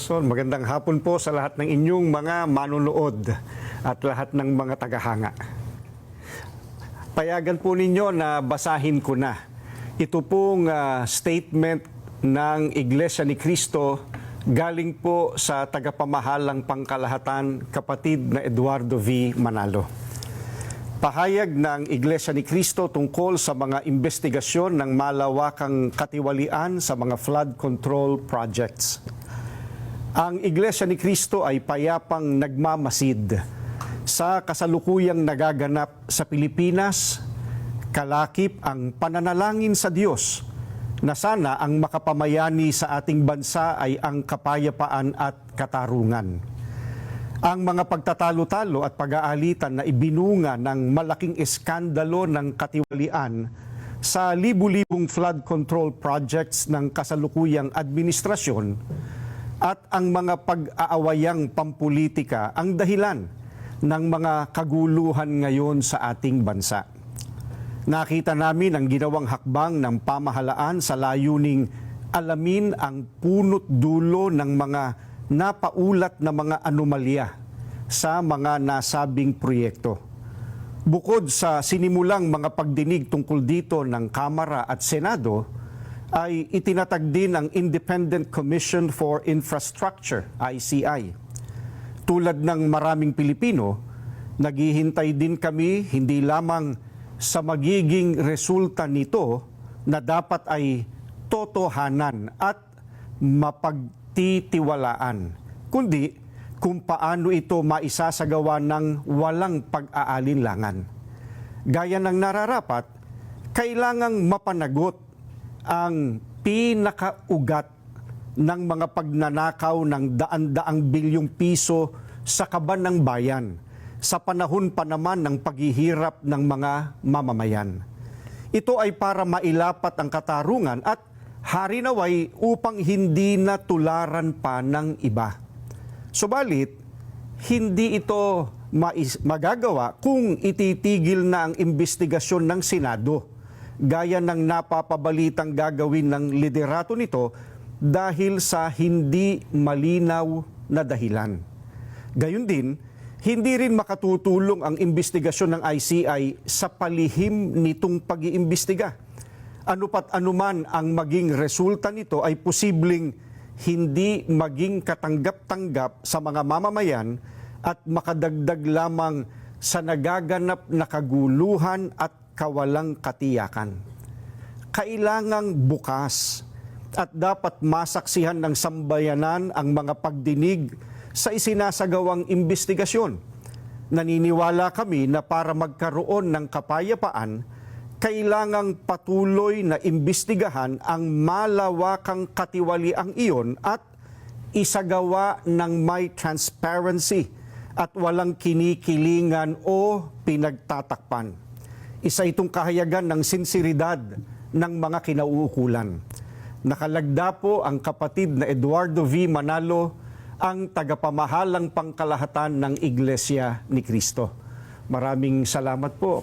So, magandang hapon po sa lahat ng inyong mga manunood at lahat ng mga tagahanga. Payagan po ninyo na basahin ko na. Ito pong ah, statement ng Iglesia ni Cristo galing po sa tagapamahalang pangkalahatan kapatid na Eduardo V. Manalo. Pahayag ng Iglesia ni Cristo tungkol sa mga investigasyon ng malawakang katiwalian sa mga flood control projects. Ang Iglesia ni Cristo ay payapang nagmamasid sa kasalukuyang nagaganap sa Pilipinas, kalakip ang pananalangin sa Diyos na sana ang makapamayani sa ating bansa ay ang kapayapaan at katarungan. Ang mga pagtatalo-talo at pag-aalitan na ibinunga ng malaking eskandalo ng katiwalian sa libu-libong flood control projects ng kasalukuyang administrasyon at ang mga pag-aawayang pampolitika ang dahilan ng mga kaguluhan ngayon sa ating bansa. Nakita namin ang ginawang hakbang ng pamahalaan sa layuning alamin ang punot dulo ng mga napaulat na mga anomalya sa mga nasabing proyekto. Bukod sa sinimulang mga pagdinig tungkol dito ng Kamara at Senado, ay itinatag din ang Independent Commission for Infrastructure, ICI. Tulad ng maraming Pilipino, naghihintay din kami hindi lamang sa magiging resulta nito na dapat ay totohanan at mapagtitiwalaan, kundi kung paano ito maisasagawa ng walang pag-aalinlangan. Gaya ng nararapat, kailangang mapanagot ang pinakaugat ng mga pagnanakaw ng daan-daang bilyong piso sa kaban ng bayan sa panahon pa naman ng paghihirap ng mga mamamayan. Ito ay para mailapat ang katarungan at harinaway upang hindi na tularan pa ng iba. Subalit, hindi ito magagawa kung ititigil na ang investigasyon ng Senado gaya ng napapabalitang gagawin ng liderato nito dahil sa hindi malinaw na dahilan. Gayun din, hindi rin makatutulong ang investigasyon ng ICI sa palihim nitong pag-iimbestiga. Ano pat anuman ang maging resulta nito ay posibleng hindi maging katanggap-tanggap sa mga mamamayan at makadagdag lamang sa nagaganap na kaguluhan at kawalang katiyakan. Kailangang bukas at dapat masaksihan ng sambayanan ang mga pagdinig sa isinasagawang investigasyon. Naniniwala kami na para magkaroon ng kapayapaan, kailangang patuloy na imbestigahan ang malawakang katiwaliang iyon at isagawa ng may transparency at walang kinikilingan o pinagtatakpan. Isa itong kahayagan ng sinseridad ng mga kinauukulan. Nakalagda po ang kapatid na Eduardo V. Manalo, ang tagapamahalang pangkalahatan ng Iglesia ni Cristo. Maraming salamat po.